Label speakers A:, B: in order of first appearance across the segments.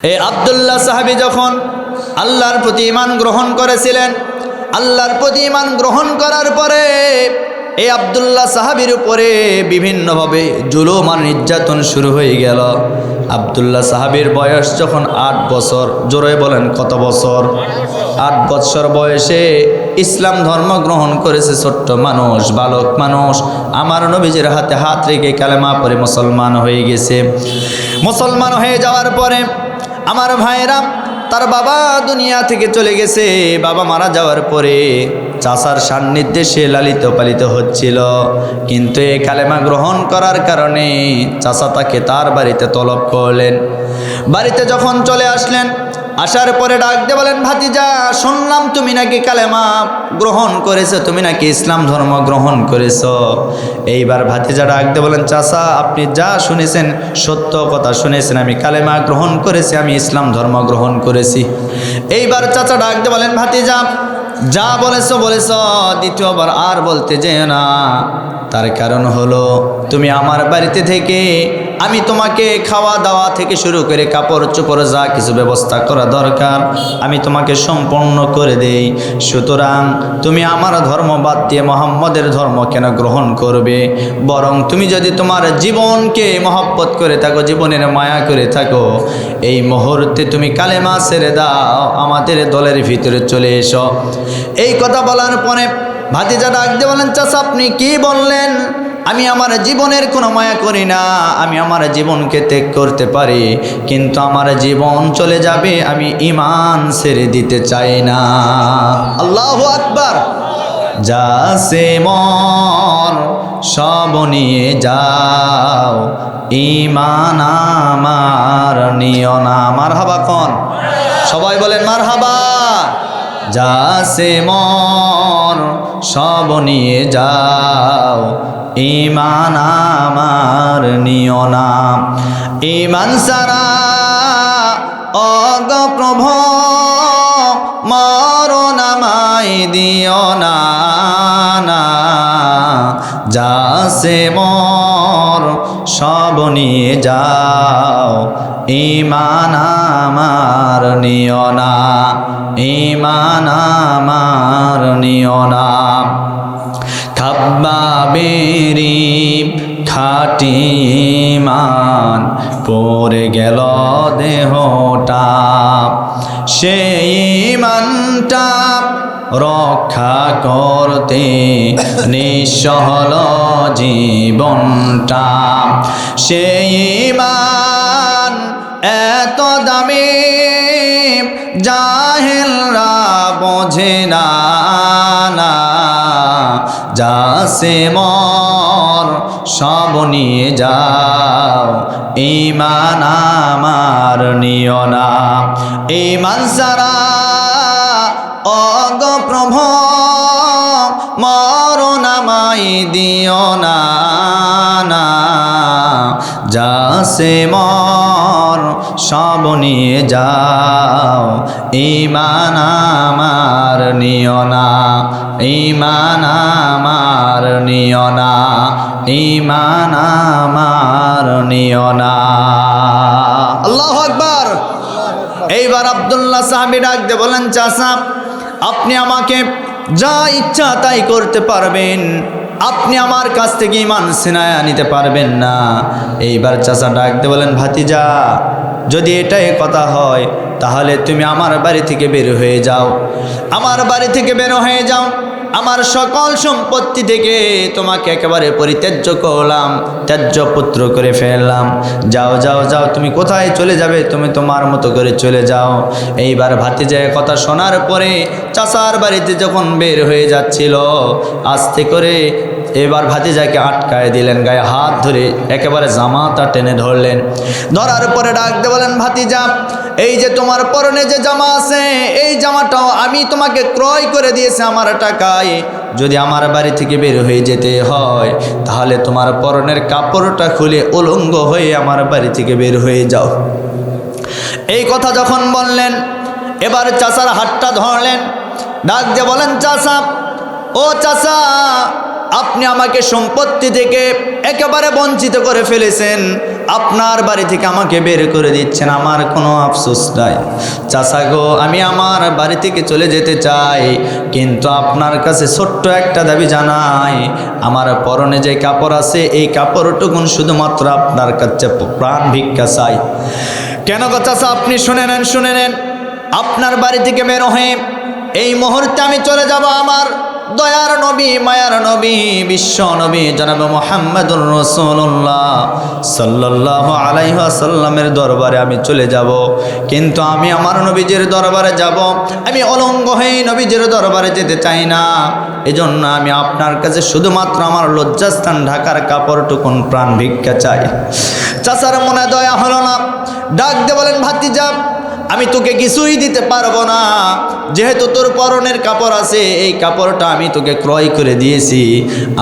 A: এই আবদুল্লাহ সাহাবি, যখন আল্লাহর প্রতি ইমান গ্রহণ করেছিলেন, আল্লাহর প্রতি ইমান গ্রহণ করার পরে এই আবদুল্লাহ সাহাবির উপরে বিভিন্নভাবে জুলুম নির্যাতন শুরু হয়ে গেল। আবদুল্লাহ সাহাবির বয়স যখন আট বছর, জোরে বলেন কত বছর? আট বছর বয়সে ইসলাম ধর্ম গ্রহণ করেছে ছোট্ট মানুষ, বালক মানুষ। আমার নবীজের হাতে হাত রেখে কালেমা পরে মুসলমান হয়ে গেছে। মুসলমান হয়ে যাওয়ার পরে আমার ভাইরা তার বাবা দুনিয়া থেকে চলে গেছে। বাবা মারা যাওয়ার পরে চাষার সান্নিধ্যে সে লালিত পালিত হচ্ছিল। কিন্তু এ কালেমা গ্রহণ করার কারণে চাষা তাকে তার বাড়িতে তলব করলেন। বাড়িতে যখন চলে আসলেন আসার পরে ডাক দিয়ে বলেন, ভাতিজা, শুনলাম তুমি নাকি কালেমা গ্রহণ করেছ, তুমি নাকি ইসলাম ধর্ম গ্রহণ করেছ। এইবার ভাতিজা ডাক দিয়ে বলেন, চাচা, আপনি যা শুনেছেন, সত্য কথা শুনেছেন, আমি কালেমা গ্রহণ করেছি, আমি ইসলাম ধর্ম গ্রহণ করেছি। এইবার চাচা ডাক দিয়ে বলেন, ভাতিজা, যা বলেছ, বলেছ, দ্বিতীয়বার আর বলতে যেও না। তার কারণ হলো, তুমি আমার বাড়িতে থেকে আমি তোমাকে খাওয়া দাওয়া থেকে শুরু করে কাপড় চোপড় যা কিছু ব্যবস্থা করা দরকার, আমি তোমাকে সম্পন্ন করে দেই। সুতরাং তুমি আমার ধর্ম বাদ দিয়ে মোহাম্মদের ধর্ম কেন গ্রহণ করবে? বরং তুমি যদি তোমার জীবনকে মহব্বত করে থাকো, জীবনের মায়া করে থাকো, এই মুহূর্তে তুমি কালেমা ছেড়ে দাও, আমাদের দলের ভিতরে চলে এসো। এই কথা বলার পরে ভাতিজা ডাক দিয়ে বলেন চাষা আপনি কি বললেন? আমি আমার জীবনের কোনো মায়া করি না, আমি আমার জীবনকে ত্যাগ করতে পারি, কিন্তু আমার জীবন চলে যাবে আমি ইমান ছেড়ে দিতে চাই না। আল্লাহ আকবার। যা সে মন, সব নিয়ে যাও। ইমান আমার নিয় না। মার হাবা কন? সবাই বলেন মার হাবা যা সে মন সব নিয়ে যাও। ইমান আমার নিয় না। ইমান সারা অগ প্রভ মরণ আমায় দিও না না। যা সে মর, সব নিয়ে যাও। ইমান আমার নিয় না, ইমান আমার নিয় না। খাব্বা বেরি খাটি মান পড়ে গেল দেহটা। সেই মানটা রক্ষা করতে নিঃসহল জীবনটা। সেই মান এত দামি জাহেলরা বোঝে না। না যা সে মর, সব নিয়ে যাও। ইমান আমার নিয় না। ইমান সারা অগ প্রভ মরণ আমায় দিও না। না যা সে মর সব নিয়ে যাও। ইমান আমার নিয় না ইমান আমার নিয় না ইমান আমার নিয় না। আল্লাহ আকবার। এইবার আবদুল্লাহ সাহাবি ডাক দিয়ে বলেন চাষা আপনি আমাকে যা ইচ্ছা তাই করতে পারবেন। আপনি আমার কাছ থেকে ইমান সিনায়া নিতে পারবেন না। এইবার চাচা ডাকতে বলেন, ভাতিজা, যদি এটাই কথা হয়, তাহলে তুমি আমার বাড়ি থেকে বের হয়ে যাও। আমার বাড়ি থেকে বের হয়ে যাও। আমার সকল সম্পত্তি থেকে তোমাকে একেবারে পরিত্যাজ্য করলাম ত্যায্য পুত্র করে ফেললাম। যাও যাও যাও, তুমি কোথায় চলে যাবে? তুমি তোমার মতো করে চলে যাও। এইবার ভাতিজায় কথা শোনার পরে চাষার বাড়িতে যখন বের হয়ে যাচ্ছিল, আস্তে করে এবার ভাতিজাকে আটকায় দিলেন, গায়ে হাত ধরে একেবারে জামাটা টেনে ধরলেন। ধরার পরে ডাকতে বলেন, ভাতিজা এই যে তোমার পরনে যে জামা আছে, এই জামাটাও আমি তোমাকে ক্রয় করে দিয়েছি আমার টাকায়। যদি আমার বাড়ি থেকে বের হয়ে যেতে হয়, তাহলে তোমার পরনের কাপড়টা খুলে উলঙ্গ হয়ে আমার বাড়ি থেকে বের হয়ে যাও। এই কথা যখন বললেন, এবার চাষার হাতটা ধরলেন। ডাক দিয়ে বলেন চাষা ও চাষা আপনি আমাকে সম্পত্তি থেকে একেবারে বঞ্চিত করে ফেলেছেন। আপনার বাড়ি থেকে আমাকে বের করে দিচ্ছেন, আমার কোনো আফসোস নাই। চাচা গো, আমি আমার বাড়ি থেকে চলে যেতে চাই, কিন্তু আপনার কাছে ছোট্ট একটা দাবি জানাই। আমার পরনে যে কাপড় আছে, এই কাপড়টুকুন শুধুমাত্র আপনার কাছে প্রাণ ভিক্ষা চাই। কেন কথা আপনি শুনে নেন শুনে নেন। আপনার বাড়ি থেকে বের হয়ে এই মুহূর্তে আমি চলে যাব আমার দয়ার নবী, মায়ার নবী, বিশ্ব নবী জনাব মোহাম্মদুর রসুল্লাহ সাল্লাহ আলাইসাল্লামের দরবারে আমি চলে যাব। কিন্তু আমি আমার নবীজির দরবারে যাব। আমি অলঙ্গ হয়ে নবীজির দরবারে যেতে চাই না। এজন্য আমি আপনার কাছে শুধুমাত্র আমার লজ্জাস্থান ঢাকার কাপড়টুকুন প্রাণ ভিক্ষা চাই। চাচার মনে দয়া হলো না। ডাক দে বলেন, ভাতিজা আমি তোকে কিছুই দিতে পারব না। যেহেতু তোর পরনের কাপড় আছে, এই কাপড়টা আমি তোকে ক্রয় করে দিয়েছি।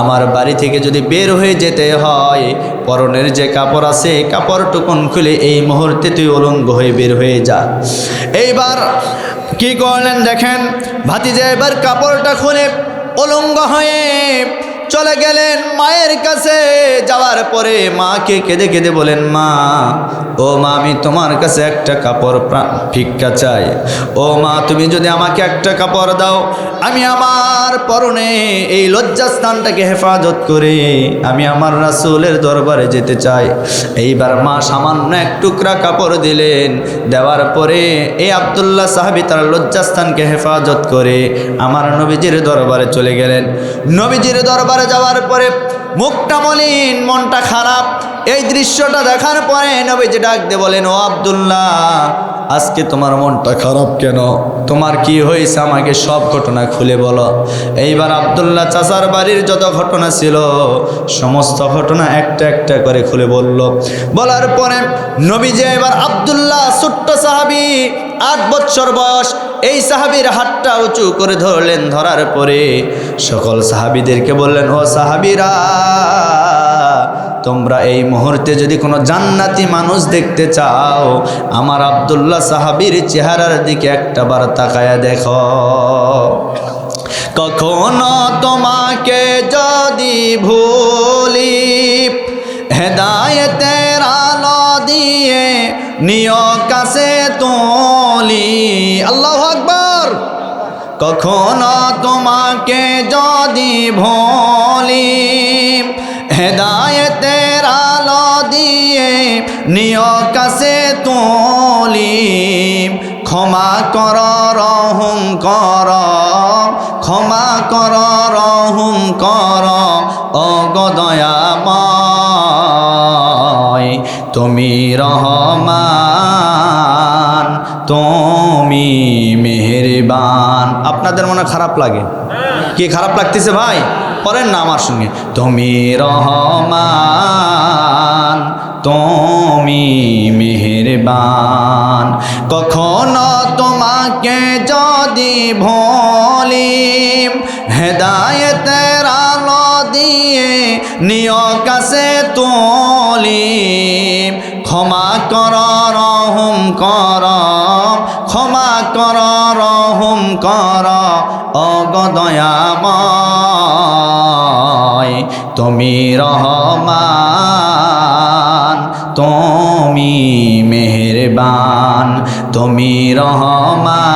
A: আমার বাড়ি থেকে যদি বের হয়ে যেতে হয়, পরনের যে কাপড় আছে এই কাপড়টুকুন খুলে এই মুহূর্তে তুই অলঙ্গ হয়ে বের হয়ে যা। এইবার কি করলেন দেখেন, ভাতিজা এবার কাপড়টা খুলে অলঙ্গ হয়ে চলে গেলেন মায়ের কাছে। যাওয়ার পরে মাকে কেঁদে কেঁদে বলেন, মা ও মা, আমি তোমার কাছে একটা কাপড় ভিক্ষা চাই। ও মা, তুমি যদি আমাকে একটা কাপড় দাও, আমি আমার পরনে এই লজ্জাস্থানটাকে হেফাজত করে। আমি আমার রাসুলের দরবারে যেতে চাই। এইবার মা সামান্য এক টুকরা কাপড় দিলেন। দেওয়ার পরে এই আবদুল্লাহ সাহাবি তার লজ্জাস্থানকে হেফাজত করে আমার নবীজির দরবারে চলে গেলেন। নবীজির দরবারে যাওয়ার পরে মুখটা মলিন, মনটা খারাপ। এই দৃশ্যটা দেখার পরে নবীজি ডাক দিয়ে বলেন, ও আবদুল্লাহ, আজকে তোমার মনটা খারাপ কেন? তোমার কি হয়েছে? আমাকে সব ঘটনা খুলে বলো। এইবার আবদুল্লাহ চাচার বাড়ির যত ঘটনা ছিল, সমস্ত ঘটনা একটা একটা করে খুলে বলল। বলার পরে নবীজি এবার আবদুল্লাহ, ছোট্ট সাহাবি, আট বছর বয়স, এই সাহাবির হাতটা উঁচু করে ধরলেন, ধরার পরে সকল সাহাবিদেরকে বললেন, ও সাহাবিরা তোমরা এই মুহূর্তে যদি কোনো জান্নাতি মানুষ দেখতে চাও, আমার আবদুল্লাহ সাহাবির চেহারার দিকে একটা বার তাকায়া দেখো। কখনো তোমাকে যদি ভুলি, হেদায়েতের আলো দিয়ে নিয় কাছে তোলি। আল্লাহ আকবর! কখনো তোমাকে যদি ভুলি হেদায়েতের আলো দিয়ে নিয় কাছে তোলি ক্ষমা কর রহুম কর ক্ষমা কর রহুম কর অগদয়াময়। তুমি রহমান তুমি মেহেরবান। আপনাদের মনে খারাপ লাগে? কি খারাপ লাগতেছে ভাই? পড়েন না আমার সঙ্গে। তুমি রহমান, তুমি মেহেরবান, কখনো তোমাকে যদি ভলিম হেদায়েতের আলো দিয়ে নিয় কাছে তোলিম ক্ষমা কর, রহুম কর, ক্ষমা কর, রহুম কর, অগদয়াময় তুমি রহমান, তুমি মেহেরবান, তুমি রহমান,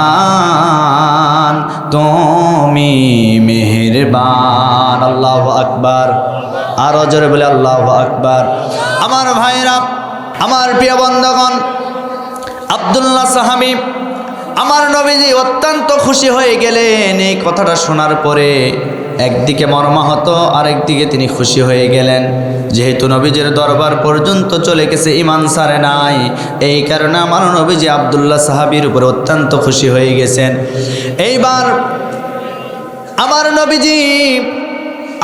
A: তুমি মেহেরবান। আল্লাহ আকবার। আরও জোরে বলে আল্লাহ আকবার। আমার ভাইরা, আমার প্রিয় বন্ধগণ, আবদুল্লাহ সাহাবি, আমার নবীজি অত্যন্ত খুশি হয়ে গেলেন এই কথাটা শোনার পরে। একদিকে মর্মাহত, আরেকদিকে তিনি খুশি হয়ে গেলেন। যেহেতু নবীজের দরবার পর্যন্ত চলে গেছে ইমান সারে নাই। এই কারণে আমার নবীজি আবদুল্লাহ সাহাবির উপরে অত্যন্ত খুশি হয়ে গেছেন। এইবার আমার নবীজি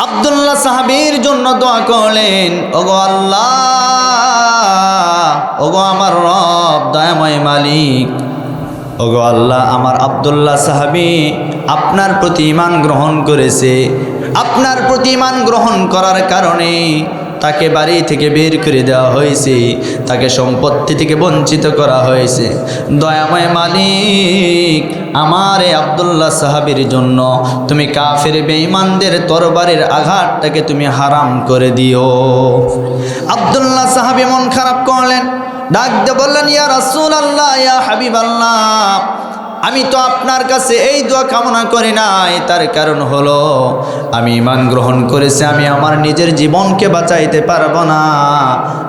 A: আবদুল্লাহ সাহাবির জন্য দোয়া করলেন, ওগো আল্লাহ, ওগো আমার রব, দয়াময় মালিক ওগো আল্লাহ, আমার আবদুল্লাহ সাহাবি আপনার প্রতি ইমান গ্রহণ করেছে। আপনার প্রতি ইমান গ্রহণ করার কারণে তাকে বাড়ি থেকে বের করে দেওয়া হয়েছে। তাকে সম্পত্তি থেকে বঞ্চিত করা হয়েছে। দয়াময় মালিক, আমার এই আবদুল্লাহ সাহাবির জন্য তুমি কাফের বেঈমানদের তরবারের আঘাতটাকে তুমি হারাম করে দিও। আবদুল্লাহ সাহাবি মন খারাপ করলেন। ডাক দিয়ে বললেন, ইয়া রাসূল আল্লাহ ইয়া হাবিব আল্লাহ আমি তো আপনার কাছে এই দোয়া কামনা করি নাই। তার কারণ হলো, আমি ইমান গ্রহণ করেছি, আমি আমার নিজের জীবনকে বাঁচাইতে পারব না।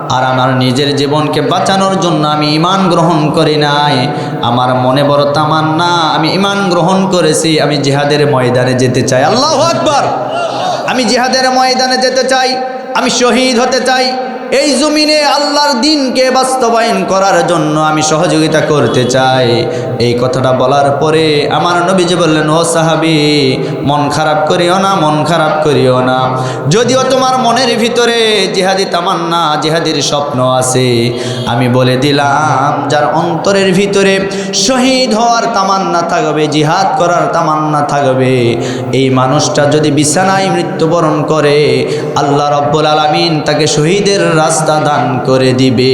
A: আর আমার নিজের জীবনকে বাঁচানোর জন্য আমি ইমান গ্রহণ করি নাই। আমার মনে বড় তামান্না, আমি ইমান গ্রহণ করেছি, আমি জিহাদের ময়দানে যেতে চাই। আল্লাহ আকবার! আমি জিহাদের ময়দানে যেতে চাই, আমি শহীদ হতে চাই। এই জমিনে আল্লাহর দিনকে বাস্তবায়ন করার জন্য আমি সহযোগিতা করতে চাই। এই কথাটা বলার পরে আমার নবীজি বললেন, ও সাহাবি, মন খারাপ করিও না, মন খারাপ করিও না। যদিও তোমার মনের ভিতরে জিহাদি তামান্না, জিহাদির স্বপ্ন আছে, আমি বলে দিলাম, যার অন্তরের ভিতরে শহীদ হওয়ার তামান্না থাকবে, জিহাদ করার তামান্না থাকবে, এই মানুষটা যদি বিছানায় মৃত্যুবরণ করে, আল্লাহ রব্বুল আলমিন তাকে শহীদের রাস্তা দান করে দিবে।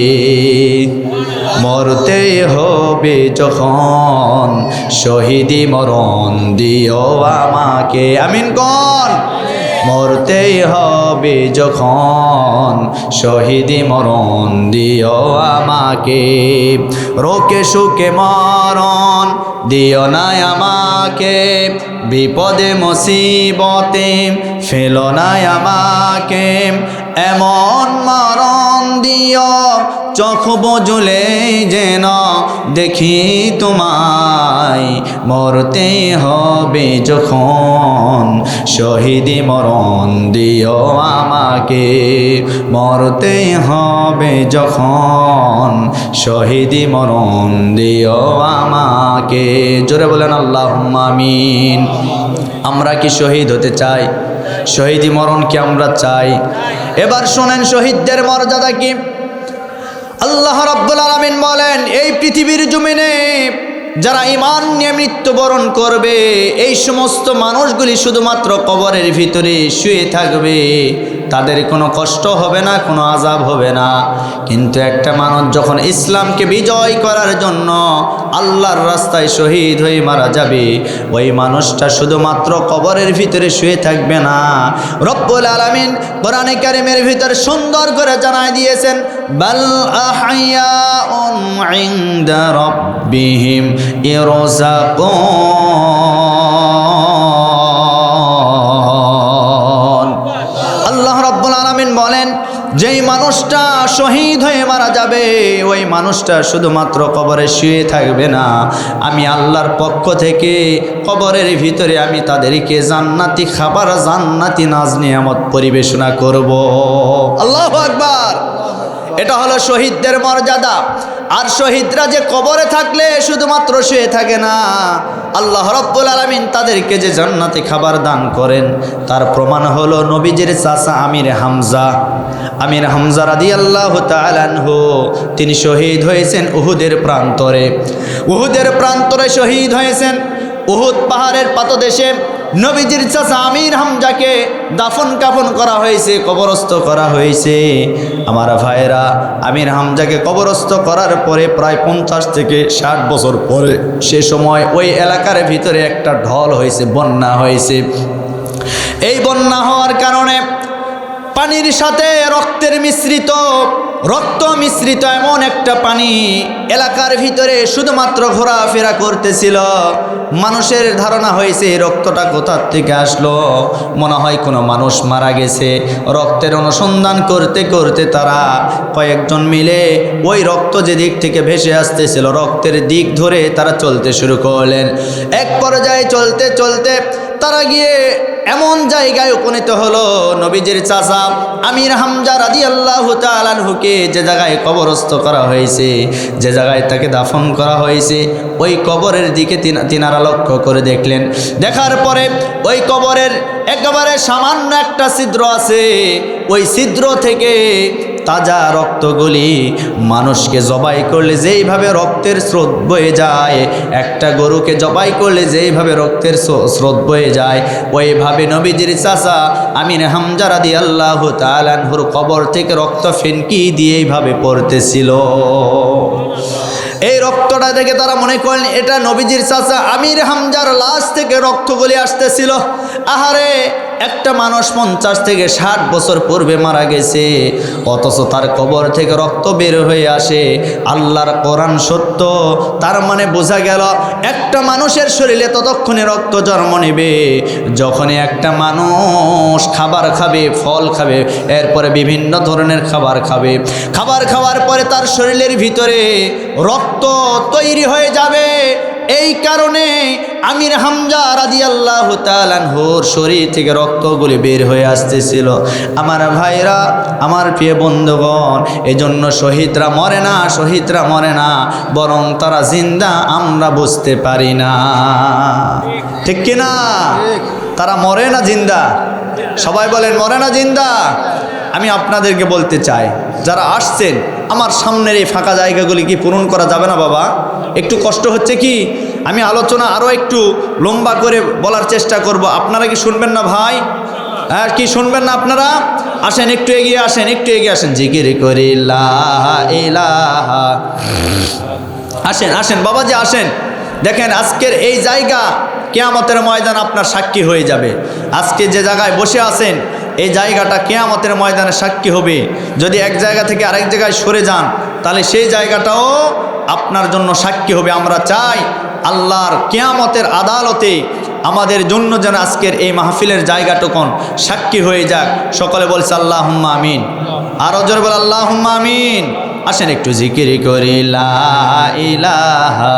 A: মরতে হবে যখন শহীদি মরণ দিও আমাকে। আমিন কন? মরতেই হবে যখন শহীদি মরণ দিও আমাকে। রোকে সুখে মরণ দিও না আমাকে। বিপদে, মুসিবতে ফেলো না আমাকে। এমন মরণ দিও, চোখ বজুলে যেন দেখি তোমায়। মরতে হবে যখন, শহীদি মরণ দিও আমাকে। মরতে হবে যখন, শহীদি মরণ দিও আমাকে। জোরে বলেন আল্লাহ আমিন। আমরা কি শহীদ হতে চাই? শহীদি মরণ কি আমরা চাই? এবার শোনেন শহীদদের মর্যাদা কি? আল্লাহ রব্বুল আলমিন বলেন, এই পৃথিবীর জমিনে যারা ইমান নিয়ে মৃত্যুবরণ করবে, এই সমস্ত মানুষগুলি শুধুমাত্র কবরের ভিতরে শুয়ে থাকবে। তাদের কোনো কষ্ট হবে না, কোনো আজাব হবে না। কিন্তু একটা মানুষ যখন ইসলামকে বিজয় করার জন্য আল্লাহর রাস্তায় শহীদ হয়ে মারা যাবে, ওই মানুষটা শুধুমাত্র কবরের ভিতরে শুয়ে থাকবে না। রব্বুল আলামিন কোরআনে কারিমের ভিতর সুন্দর করে জানাই দিয়েছেন, বাল আহইয়াউন ইনদা রাব্বিহিম যেই মানুষটা শহীদ হয়ে মারা যাবে, ওই মানুষটা শুধুমাত্র কবরে শুয়ে থাকবে না। আমি আল্লাহর পক্ষ থেকে কবরের ভিতরে আমি তাদেরকে জান্নাতি খাবার, জান্নাতি নাজ নিয়ামত পরিবেশনা করব। আল্লাহ আকবার। এটা হলো শহীদদের মর্যাদা। আর শহীদরা যে কবরে থাকলে শুধুমাত্র শুয়ে থাকে না, আল্লাহ রব্বুল আলমিন তাদেরকে যে জান্নাতে খাবার দান করেন, তার প্রমাণ হলো নবীজের চাষা আমির হামজা। আমির হামজা রাদি আল্লাহ তালানহু তিনি শহীদ হয়েছেন উহুদের প্রান্তরে। উহুদের প্রান্তরে শহীদ হয়েছেন উহুদ পাহাড়ের পাতদেশে নবীজির চাষা আমির হামজাকে দাফন কাফন করা হয়েছে, কবরস্থ করা হয়েছে। আমার ভাইয়েরা, আমির হামজাকে কবরস্থ করার পরে প্রায় পঞ্চাশ থেকে ষাট বছর পরে সে সময় ওই এলাকার ভিতরে একটা ঢল হয়েছে, বন্যা হয়েছে। এই বন্যা হওয়ার কারণে পানির সাথে রক্তের মিশ্রিত, রক্ত মিশ্রিত এমন একটা পানি এলাকার ভিতরে শুধুমাত্র ঘোরাফেরা করতেছিল। মানুষের ধারণা হয়েছে এই রক্তটা কোথার থেকে আসলো। মনে হয় কোনো মানুষ মারা গেছে। রক্তের অনুসন্ধান করতে করতে তারা কয়েকজন মিলে ওই রক্ত যে দিক থেকে ভেসে আসতেছিল, রক্তের দিক ধরে তারা চলতে শুরু করলেন। এক পর্যায়ে চলতে চলতে তারা গিয়ে এমন জায়গায় উপনীত হলো নবীজির চাচা আমির হামজা রাজি আল্লাহ তালানহুকে যে জায়গায় কবরস্থ করা হয়েছে, যে জায়গায় তাকে দাফন করা হয়েছে, ওই কবরের দিকে তিনা- তিনারা লক্ষ্য করে দেখলেন। দেখার পরে ওই কবরের একেবারে সামান্য একটা ছিদ্র আছে, ওই ছিদ্র থেকে তাজা রক্তগুলি মানুষকে জবাই করলে যেইভাবে রক্তের স্রোত বয়ে যায়, একটা গরুকে জবাই করলে যেইভাবে রক্তের স্রো- স্রোত বয়ে যায়, ওইভাবে নবীজির চাষা আমিন হামজারা দিয়ে আল্লাহ তালানহুর কবর থেকে রক্ত ফেনকি দিয়ে এইভাবে পড়তেছিল। এই রক্তটা দেখে তারা মনে করেন এটা নবীজির চাচা আমির হামজার লাশ থেকে রক্তগুলি আসতেছিল। আহারে একটা মানুষ পঞ্চাশ থেকে ষাট বছর পূর্বে মারা গেছে, অথচ তার কবর থেকে রক্ত বের হয়ে আসে। আল্লাহর কোরআন সত্য, তার মানে বোঝা গেল একটা মানুষের শরীরে ততক্ষণে রক্ত জন্ম নেবে। যখনই একটা মানুষ খাবার খাবে, ফল খাবে, এরপরে বিভিন্ন ধরনের খাবার খাবে, খাবার খাওয়ার পরে তার শরীরের ভিতরে রক্ত তৈরি হয়ে যাবে। এই কারণে আমির হামজা রাজি আল্লাহ তালানহুর শরীর থেকে রক্তগুলি বের হয়ে আসতেছিল। আমার ভাইরা, আমার প্রিয় বন্ধুগণ, এজন্য শহীদরা মরে না, শহীদরা মরে না, বরং তারা জিন্দা, আমরা বুঝতে পারি না। ঠিক কিনা তারা মরে না জিন্দা? সবাই বলেন, মরে না জিন্দা? আমি আপনাদেরকে বলতে চাই, যারা আসছেন আমার সামনের এই ফাঁকা জায়গাগুলি কি পূরণ করা যাবে না বাবা? একটু কষ্ট হচ্ছে কি? আমি আলোচনা আরও একটু লম্বা করে বলার চেষ্টা করব। আপনারা কি শুনবেন না ভাই? হ্যাঁ কি শুনবেন না আপনারা? আসেন, একটু এগিয়ে আসেন, একটু এগিয়ে আসেন। জিকির করে আসেন আসেন যে আসেন। দেখেন, আজকের এই জায়গা কেয়ামতের ময়দান আপনার সাক্ষী হয়ে যাবে। আজকে যে জায়গায় বসে আছেন এই জায়গাটা কেয়ামতের ময়দানে সাক্ষী হবে। যদি এক জায়গা থেকে আরেক জায়গায় সরে যান, তাহলে সেই জায়গাটাও আপনার জন্য সাক্ষী হবে। আমরা চাই আল্লাহর কেয়ামতের আদালতে আমাদের জন্য যেন আজকের এই মাহফিলের জায়গাটুকুন সাক্ষী হয়ে যাক। সকলে বলছে আল্লাহ হুম্মা আমিন। আরও জোর বল আল্লাহ হুম্মা আমিন। আসেন একটু জিকির করি, লা ইলাহা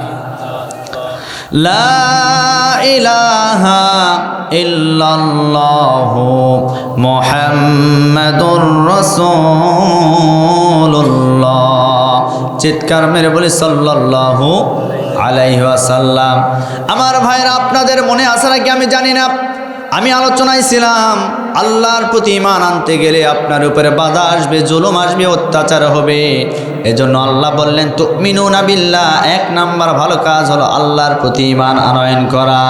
A: লা চিৎকার মেরে বলি সাল্লাল্লাহু আলাইহি ওয়াসাল্লাম। আমার ভাইরা আপনাদের মনে আসার নাকি? আমি জানি না। আমি আলোচনায় ছিলাম, আল্লাহর প্রতি ইমান আনতে গেলে আপনার উপরে বাধা আসবে, জুলুম আসবে, অত্যাচার হবে। এজন্য আল্লাহ বললেন তো নাবিল্লা এক নাম্বার ভালো কাজ হলো আল্লাহর প্রতি ইমান আনয়ন করা।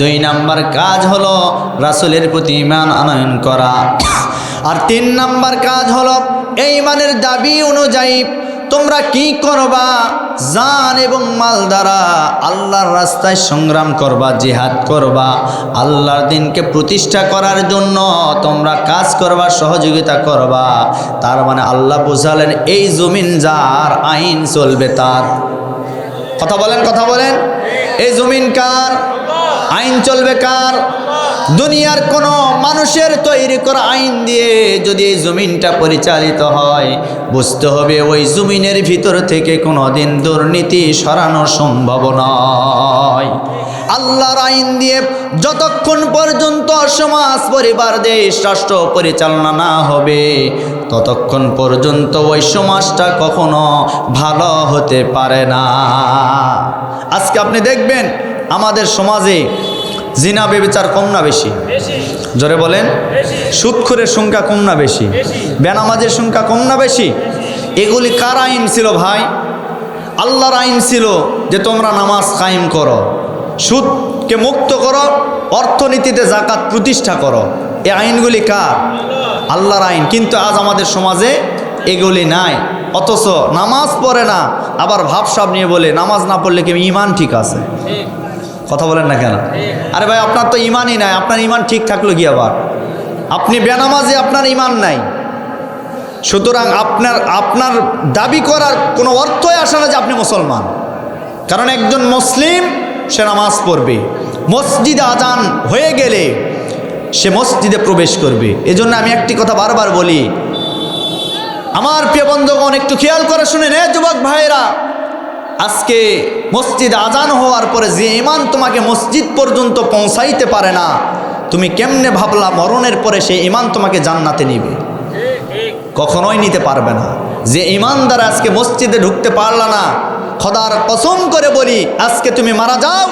A: দুই নাম্বার কাজ হলো রাসুলের প্রতি ইমান আনয়ন করা। আর তিন নাম্বার কাজ হলো, এই মানের দাবি অনুযায়ী তোমরা কি করবা? জান এবং মাল দ্বারা আল্লাহর রাস্তায় সংগ্রাম করবা, জিহাদ করবা, আল্লাহর দিনকে প্রতিষ্ঠা করার জন্য তোমরা কাজ করবা, সহযোগিতা করবা। তার মানে আল্লাহ বুঝালেন, এই জমিন যার আইন চলবে তার। কথা বলেন কথা বলেন। এই জমিন কার? আইন চলবে কার? দুনিয়ার কোনো মানুষের তৈরি করা আইন দিয়ে যদি এই জমিনটা পরিচালিত হয়, বুঝতে হবে ওই জমিনের ভিতর থেকে কোনো দিন দুর্নীতি সরানো সম্ভব নয়। আল্লাহর আইন দিয়ে যতক্ষণ পর্যন্ত সমাজ, পরিবার, দেশ, রাষ্ট্র পরিচালনা না হবে, ততক্ষণ পর্যন্ত ওই সমাজটা কখনো ভালো হতে পারে না। আজকে আপনি দেখবেন আমাদের সমাজে জিনা বেবিচার কম না বেশি? জোরে বলেন। সুৎখুরের সংখ্যা কম না বেশি? বেনামাজের সংখ্যা কম না বেশি? এগুলি কার আইন ছিল ভাই? আল্লাহর আইন ছিল যে তোমরা নামাজ কায়েম করো, সুদকে মুক্ত করো, অর্থনীতিতে জাকাত প্রতিষ্ঠা করো। এই আইনগুলি কার? আল্লাহর আইন। কিন্তু আজ আমাদের সমাজে এগুলি নাই। অথচ নামাজ পড়ে না, আবার ভাবসাব নিয়ে বলে, নামাজ না পড়লে কি ইমান ঠিক আছে? কথা বলেন না কেন? আরে ভাই, আপনার তো ইমানই নাই, আপনার ইমান ঠিক থাকল কি আবার? আপনি বেনামাজে আপনার ইমান নাই। সুতরাং আপনার আপনার দাবি করার কোনো অর্থই আসে না যে আপনি মুসলমান। কারণ একজন মুসলিম, সে নামাজ পড়বে। মসজিদে আজান হয়ে গেলে সে মসজিদে প্রবেশ করবে। এজন্য আমি একটি কথা বারবার বলি, আমার প্রিয় বন্ধুগণ, একটু খেয়াল করে শুনে নে যুবক ভাইয়েরা। আজকে মসজিদ আজান হওয়ার পরে যে ইমান তোমাকে মসজিদ পর্যন্ত পৌঁছাইতে পারে না, তুমি কেমনে ভাবলা মরণের পরে সেই ইমান তোমাকে জান্নাতে নিবে? কখনোই নিতে পারবে না। যে ইমানদার আজকে মসজিদে ঢুকতে পারলা না, খোদার কসম করে বলি, আজকে তুমি মারা যাও,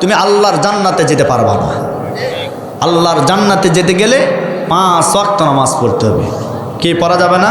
A: তুমি আল্লাহর জান্নাতে যেতে পারবা না। আল্লাহর জান্নাতে যেতে গেলে পাঁচ ওয়াক্ত নামাজ পড়তে হবে। কে পড়া যাবে না?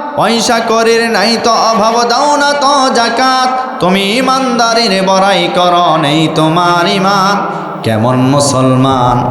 A: পয়সা করির নাই তো অভাব, দাও না তো জাকাত তুমি ইমানদারির বড়াই কর, নেই তোমার ইমান। কেমন মুসলমান?